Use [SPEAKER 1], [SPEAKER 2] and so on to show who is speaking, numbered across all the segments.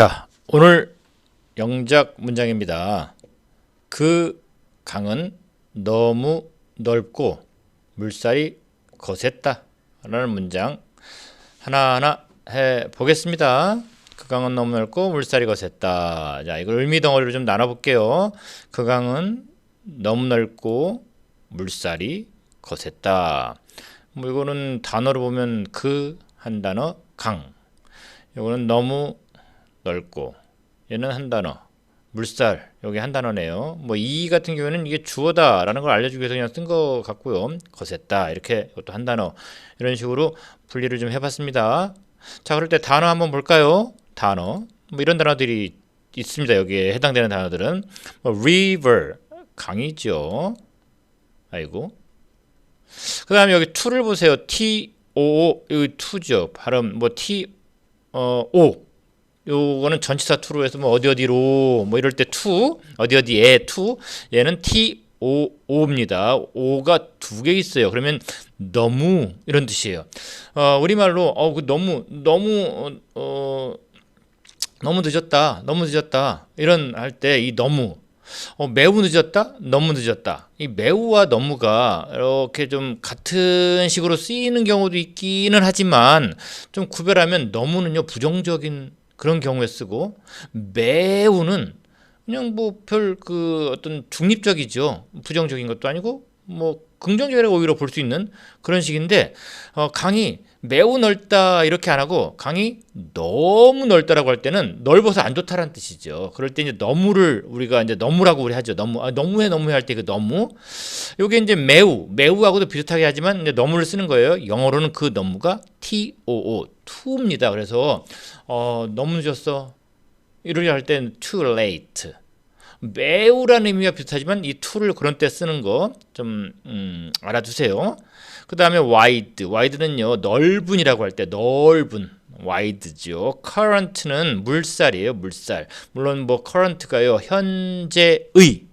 [SPEAKER 1] 자, 오늘 영작 문장입니다. 그 강은 너무 넓고 물살이 거셌다. 라는 문장 하나하나 해 보겠습니다. 그 강은 너무 넓고 물살이 거셌다. 자, 이걸 의미 덩어리로 좀 나눠 볼게요. 그 강은 너무 넓고 물살이 거셌다. 뭐 이거는 단어로 보면 그 한 단어 강. 이거는 너무 넓고 얘는 한 단어 물살 여기 한 단어네요. 뭐 이 같은 경우에는 이게 주어다라는 걸 알려주기 위해서 그냥 쓴 것 같고요. 거셌다 이렇게 이것도 한 단어 이런 식으로 분리를 좀 해봤습니다. 자 그럴 때 단어 한번 볼까요? 단어 뭐 이런 단어들이 있습니다. 여기에 해당되는 단어들은 뭐 river 강이죠. 아이고 그 다음에 여기 to를 보세요. T O O 여기 to죠. 발음 뭐 T 어 O 요거는 전치사 to로 해서 뭐 어디 어디로 뭐 이럴 때 to 어디 어디에 to 얘는 T O O입니다. O가 두 개 있어요. 그러면 너무 이런 뜻이에요. 어 우리말로 어 그 너무 너무 어, 어 너무 늦었다. 너무 늦었다. 이런 할 때 이 너무 어, 매우 늦었다, 너무 늦었다. 이 매우와 너무가 이렇게 좀 같은 식으로 쓰이는 경우도 있기는 하지만 좀 구별하면 너무는요 부정적인 그런 경우에 쓰고 매우는 그냥 뭐 별 그 어떤 중립적이죠. 부정적인 것도 아니고 뭐 긍정적이라고 오히려 볼 수 있는 그런 식인데 어, 강이 매우 넓다 이렇게 안 하고 강이 너무 넓다라고 할 때는 넓어서 안 좋다라는 뜻이죠. 그럴 때 이제 너무를 우리가 이제 너무라고 우리 하죠. 너무 아, 너무해 너무해 할 때 그 너무 요게 이제 매우 매우하고도 비슷하게 하지만 이제 너무를 쓰는 거예요. 영어로는 그 너무가 T O O to입니다. 그래서 어, 너무 늦었어. 이러려 할 때는 too late. 매우라는 의미가 비슷하지만 이 to를 그런 때 쓰는 거좀 음, 알아두세요. 그 다음에 wide. wide는요 넓은이라고 할 때 넓은 wide죠. current는 물살이에요. 물살. 물론 뭐 current가요 현재의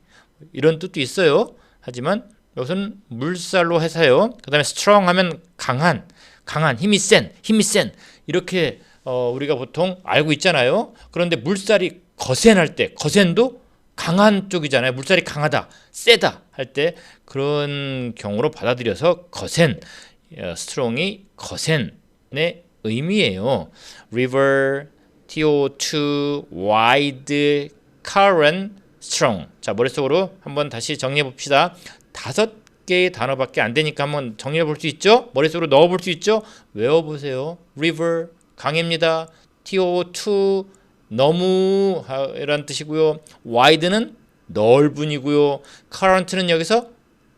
[SPEAKER 1] 이런 뜻도 있어요. 하지만 이것은 물살로 해서요. 그 다음에 strong 하면 강한, 강한, 힘이 센, 힘이 센 이렇게 어, 우리가 보통 알고 있잖아요. 그런데 물살이 거센 할 때, 거센도 강한 쪽이잖아요. 물살이 강하다, 세다 할 때 그런 경우로 받아들여서 거센, 어, 스트롱이 거센의 의미예요. river, to2, wide, current, strong. 자 머릿속으로 한번 다시 정리해 봅시다. 다섯 개의 단어밖에 안 되니까 한번 정리해 볼 수 있죠? 머릿속으로 넣어 볼 수 있죠? 외워 보세요. river 강입니다. to2 너무 이란 뜻이고요. wide는 넓은이고요. current는 여기서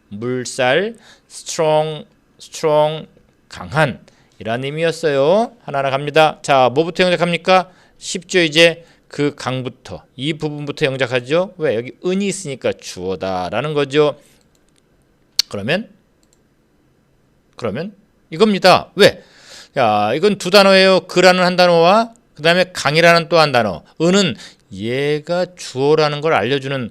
[SPEAKER 1] 물살, strong, strong 강한 이란 의미였어요. 하나하나 갑니다. 자, 뭐부터 영작합니까? 쉽죠, 이제 그 강부터 이 부분부터 영작하죠. 왜 여기 은이 있으니까 주어다라는 거죠. 그러면 그러면 이겁니다. 왜? 야, 이건 두 단어예요. 그라는 한 단어와 그 다음에 강이라는 또 한 단어. 은은 얘가 주어라는 걸 알려주는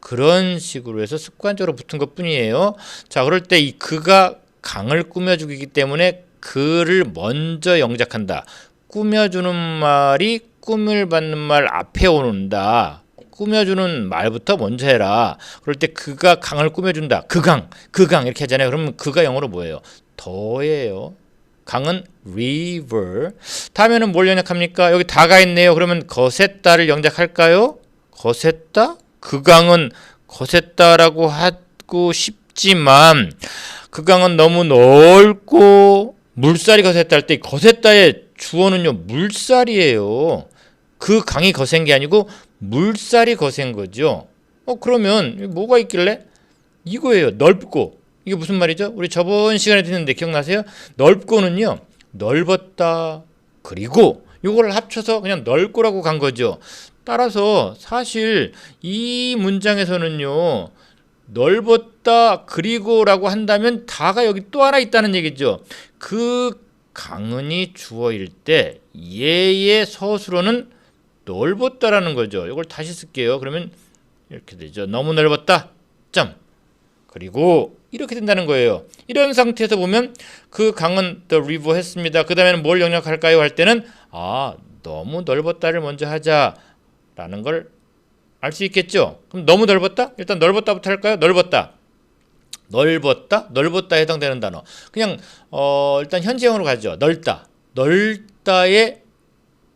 [SPEAKER 1] 그런 식으로 해서 습관적으로 붙은 것 뿐이에요. 자, 그럴 때 이 그가 강을 꾸며주기 때문에 그를 먼저 영작한다. 꾸며주는 말이 꿈을 받는 말 앞에 오는다. 꾸며주는 말부터 먼저 해라. 그럴 때 그가 강을 꾸며준다. 그 강, 그 강 이렇게 하잖아요. 그러면 그가 영어로 뭐예요? 더예요. 강은 river. 다음에는 뭘 영작합니까? 여기 다가 있네요. 그러면 거셌다를 영작할까요? 거셌다? 그 강은 거셌다라고 하고 싶지만 그 강은 너무 넓고 물살이 거셌다 할 때 거셌다의 주어는요 물살이에요. 그 강이 거센 게 아니고 물살이 거센 거죠. 어 그러면 뭐가 있길래 이거예요. 넓고 이게 무슨 말이죠? 우리 저번 시간에 듣는데 기억나세요? 넓고는요 넓었다 그리고 이거를 합쳐서 그냥 넓고라고 간 거죠. 따라서 사실 이 문장에서는요 넓었다 그리고라고 한다면 다가 여기 또 하나 있다는 얘기죠. 그 강은이 주어일 때 얘의 서술어는 넓었다라는 거죠. 이걸 다시 쓸게요. 그러면 이렇게 되죠. 너무 넓었다. 점. 그리고 이렇게 된다는 거예요. 이런 상태에서 보면 그 강은 the river 했습니다. 그 다음에는 뭘 영역할까요? 할 때는 아 너무 넓었다를 먼저 하자라는 걸 알 수 있겠죠. 그럼 너무 넓었다? 일단 넓었다부터 할까요? 넓었다. 넓었다, 넓었다 해당되는 단어. 그냥 어, 일단 현재형으로 가죠. 넓다, 넓다에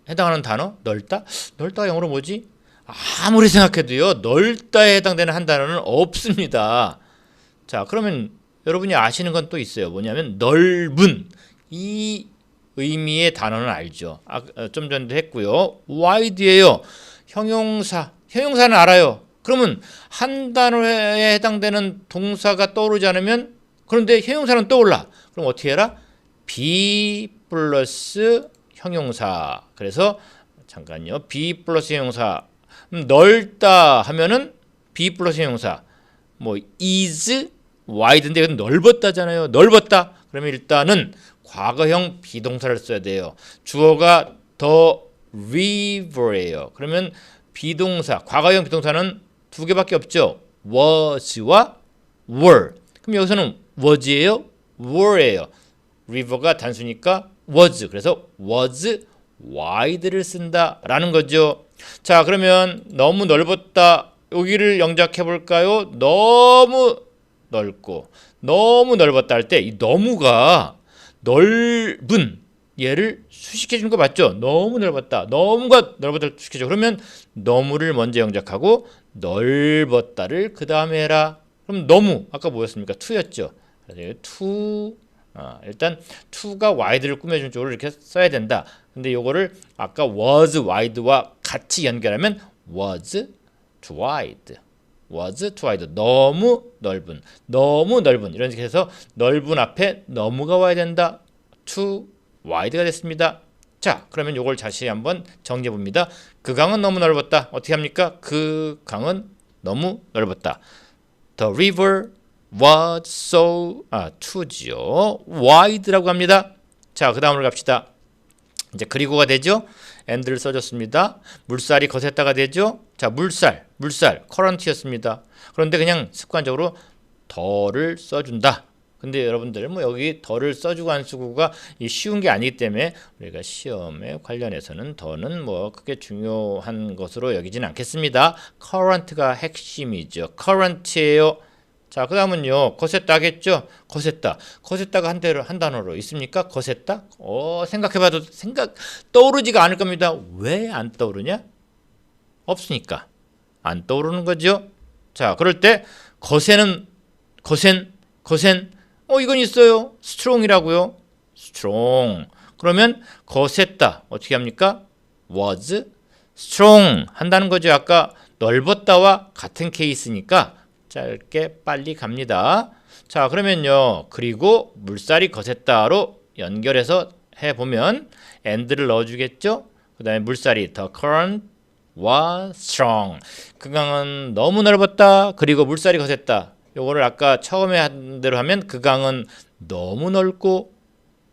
[SPEAKER 1] 해당하는 단어, 넓다, 넓다 영어로 뭐지? 아무리 생각해도요, 넓다에 해당되는 한 단어는 없습니다. 자, 그러면 여러분이 아시는 건 또 있어요. 뭐냐면 넓은 이 의미의 단어는 알죠. 아, 어, 좀 전에도 했고요. wide예요. 형용사, 형용사는 알아요. 그러면 한 단어에 해당되는 동사가 떠오르지 않으면 그런데 형용사는 떠올라. 그럼 어떻게 해라? be 플러스 형용사. 그래서 잠깐요. be 플러스 형용사. 음, 넓다 하면은 be 플러스 형용사. 뭐 is 이건 넓었다잖아요. 넓었다. 그러면 일단은 과거형 비동사를 써야 돼요. 주어가 the river예요. 그러면 비동사, 과거형 비동사는 두 개밖에 없죠. was와 were. 그럼 여기서는 was예요, were예요. river가 단수니까 was. 그래서 was wide를 쓴다라는 거죠. 자, 그러면 너무 넓었다. 여기를 영작해 볼까요? 너무 넓고 너무 넓었다 할 때 이 너무가 넓은 얘를 수식해 주는 거 맞죠? 너무 넓었다. 너무가 넓었다 수식해 줘. 그러면 너무를 먼저 영작하고 넓었다를 그 다음에 해라. 그럼 너무 아까 뭐였습니까? 투였죠. 그래서 투 아, 일단 투가 wide를 꾸며준 쪽으로 이렇게 써야 된다. 근데 요거를 아까 was wide와 같이 연결하면 was wide. Was too wide. 너무 넓은. 너무 넓은. 이런 식으로 해서 넓은 앞에 너무가 와야 된다. too wide가 됐습니다. 자, 그러면 요걸 다시 한번 정리해 봅니다. 그 강은 너무 넓었다. 어떻게 합니까? 그 강은 너무 넓었다. The river was so 아, too지요. wide라고 합니다. 자, 그 다음으로 갑시다. 이제 그리고가 되죠. and를 써줬습니다. 물살이 거셌다가 되죠. 자, 물살, 물살, current였습니다. 그런데 그냥 습관적으로 더를 써준다. 근데 여러분들 뭐 여기 더를 써주고 안 쓰고가 쉬운 게 아니기 때문에 우리가 시험에 관련해서는 더는 뭐 크게 중요한 것으로 여기진 않겠습니다. current가 핵심이죠. current예요. 자, 그 다음은요, 거셌다겠죠? 거셌다. 거셌다가 한 대로, 한 단어로 있습니까? 거셌다? 어, 생각해 봐도 생각, 떠오르지가 않을 겁니다. 왜 안 떠오르냐? 없으니까. 안 떠오르는 거죠? 자, 그럴 때, 거세는, 거센, 거센, 어, 이건 있어요. strong이라고요. strong. 그러면 거셌다. 어떻게 합니까? was strong 한다는 거죠. 아까 넓었다와 같은 케이스니까 짧게 빨리 갑니다. 자, 그러면요. 그리고 물살이 거셌다로 연결해서 해 보면 and를 넣어 주겠죠? 그다음에 물살이 the current was strong. 그 강은 너무 넓었다. 그리고 물살이 거셌다. 요거를 아까 처음에 한 대로 하면 그 강은 너무 넓고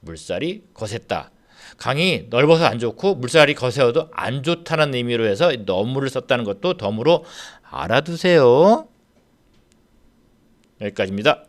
[SPEAKER 1] 물살이 거셌다. 강이 넓어서 안 좋고 물살이 거세어도 안 좋다는 의미로 해서 너무를 썼다는 것도 덤으로 알아두세요. 여기까지입니다.